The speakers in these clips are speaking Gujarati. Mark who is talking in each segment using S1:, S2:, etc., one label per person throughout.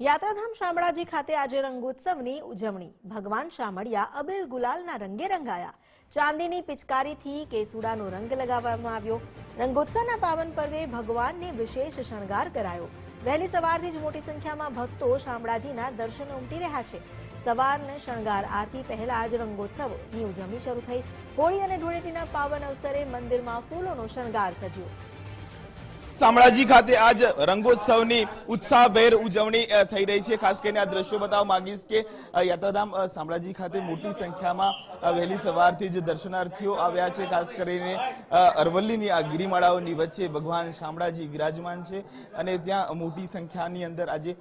S1: યાત્રાધામ શામળાજી ખાતે આજે રંગોત્સવની ઉજવણી. ભગવાન શામળિયા, અબેલ ગુલાલના રંગે રંગાયા. ચાંદીની પિચકારીથી કેસુડાનો રંગ લગાવવામાં આવ્યો. રંગોત્સવના પાવન પર્વે ભગવાનને વિશેષ શણગાર કરાયો. વહેલી સવારથી જ મોટી સંખ્યામાં ભક્તો શામળાજીના દર્શન ઉમટી રહ્યા છે. સવારને શણગાર આરતી પહેલા જ રંગોત્સવની ઉજવણી શરૂ થઈ. હોળી અને ધૂળેટીના પાવન અવસરે મંદિરમાં ફૂલોનો શણગાર સજ્યો
S2: શામળાજી ખાતે આજ રંગોત્સવની ઉત્સાહભેર ઉજવણી થઈ રહી છે. ખાસ કરીને આ દ્રશ્યો બતાવવા માંગીશ કે યાત્રાધામ શામળાજી ખાતે મોટી સંખ્યામાં વહેલી સવારથી જ દર્શનાર્થીઓ આવ્યા છે. ખાસ કરીને અરવલ્લીની આ ગિરિમાળાઓની વચ્ચે ભગવાન શામળાજી વિરાજમાન છે અને ત્યાં મોટી સંખ્યાની અંદર આજે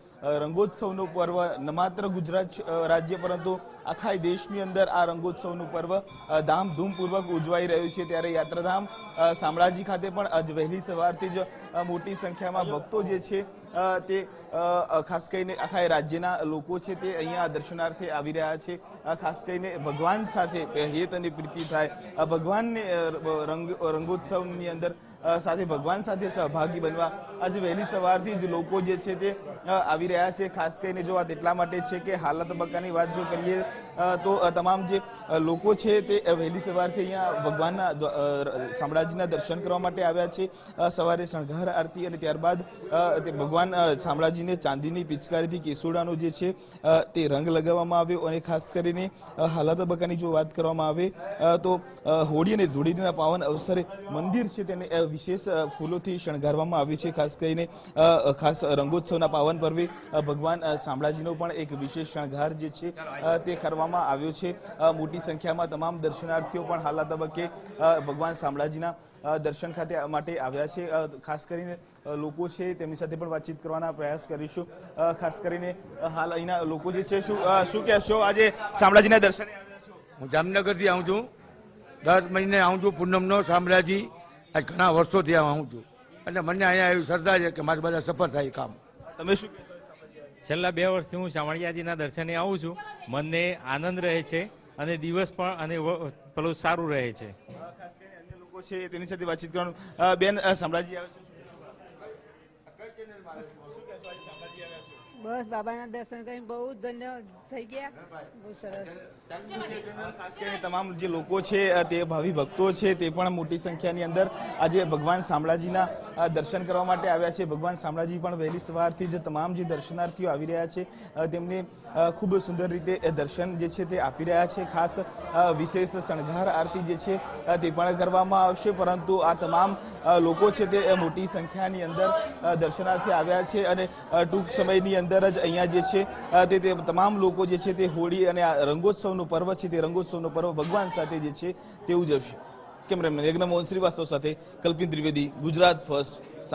S2: રંગોત્સવનો પર્વ ન માત્ર ગુજરાત રાજ્ય પરંતુ આખા દેશની અંદર આ રંગોત્સવનું પર્વ ધામધૂમપૂર્વક ઉજવાઈ રહ્યું છે. ત્યારે યાત્રાધામ શામળાજી ખાતે પણ આજ વહેલી સવારથી જ મોટી સંખ્યામાં ભક્તો જે છે તે ખાસ કરીને આખા રાજ્યના લોકો છે તે અહીંયા દર્શનાર્થે આવી રહ્યા છે. ખાસ કરીને ભગવાન સાથે હેત અને પ્રીતિ થાય. ભગવાનને રંગ રંગોત્સવની અંદર સાથે ભગવાન સાથે સહભાગી બનવા આજે વહેલી સવારથી જ લોકો જે છે તે આવી રહ્યા છે. ખાસ કરીને જો વાત એટલા માટે છે કે હાલના તબક્કાની વાત જો કરીએ તો તમામ જે લોકો છે તે વહેલી સવારથી અહીંયા ભગવાનના શામળાજીના દર્શન કરવા માટે આવ્યા છે. સવારે શણગાર આરતી અને ત્યારબાદ તે ભગવાન અ, શામળાજીને ચાંદીની પિચકારીથી કેસુડાનો જે છે તે રંગ લગાવવામાં આવ્યો અને ખાસ કરીને હાલા તબક્કાની જો વાત કરવામાં આવે તો હોળી અને ધૂળીના પાવન અવસરે મંદિર છે તેને વિશેષ ફૂલોથી શણગારવામાં આવ્યું છે. ખાસ કરીને ખાસ રંગોત્સવના પાવન પર્વે ભગવાન શામળાજીનો પણ એક વિશેષ શણગાર જે છે તે કરવામાં આવ્યો છે. મોટી સંખ્યામાં તમામ દર્શનાર્થીઓ પણ હાલા તબક્કે ભગવાન શામળાજીના દર્શન ખાતે માટે આવ્યા છે. ખાસ કરીને લોકો છે તેમની સાથે પણ વાતચીત કરવાના પ્રયાસ કરીશું. ખાસ કરીને હાલ અહીંના લોકો જે છે શું શું કહેશો? આજે શામળાજીના દર્શને
S3: હું જામનગરથી આવું છું. દર મહિને આવું છું પૂનમનો શામળાજી. આજ ઘણા વર્ષોથી આવું છું. એટલે મને અહીંયા એવી શ્રદ્ધા છે કે મારી બધા સફળ થાય કામ.
S2: તમે શું
S4: છેલ્લા બે વર્ષથી હું શામળિયાજીના દર્શને આવું છું. મનને આનંદ રહે છે અને દિવસ પણ અને પેલું સારું રહે છે.
S2: ખાસ લોકો છે તેની સાથે વાતચીત કરવાનું. બેન શામળાજી આવે છે.
S5: 我顺便说一下那第二是 બસ બાબાના દર્શન કરીને બહુ ધન્ય થઈ ગયા. બહુ સરસ.
S2: તમામ જે લોકો છે તે ભાવિ ભક્તો છે, તે પણ મોટી સંખ્યાની અંદર આજે ભગવાન શામળાજીના દર્શન કરવા માટે આવ્યા છે. ભગવાન શામળાજી પણ વહેલી સવારથી જ તમામ જે દર્શનાર્થીઓ આવી રહ્યા છે તેમને ખૂબ સુંદર રીતે દર્શન જે છે તે આપી રહ્યા છે. ખાસ વિશેષ શણગાર આરતી જે છે તે પણ કરવામાં આવશે. પરંતુ આ તમામ લોકો છે તે મોટી સંખ્યાની અંદર દર્શનાર્થી આવ્યા છે અને ટૂંક સમયની અંદર જ અહીંયા જે છે તે તે તમામ લોકો જે છે તે હોળી અને રંગોત્સવનું પર્વ છે, તે રંગોત્સવનો પર્વ ભગવાન સાથે જે છે તે ઉજવશે કેમેરામેન યજ્ઞ મોહન શ્રીવાસ્તવ સાથે કલ્પિત ત્રિવેદી, ગુજરાત ફર્સ્ટ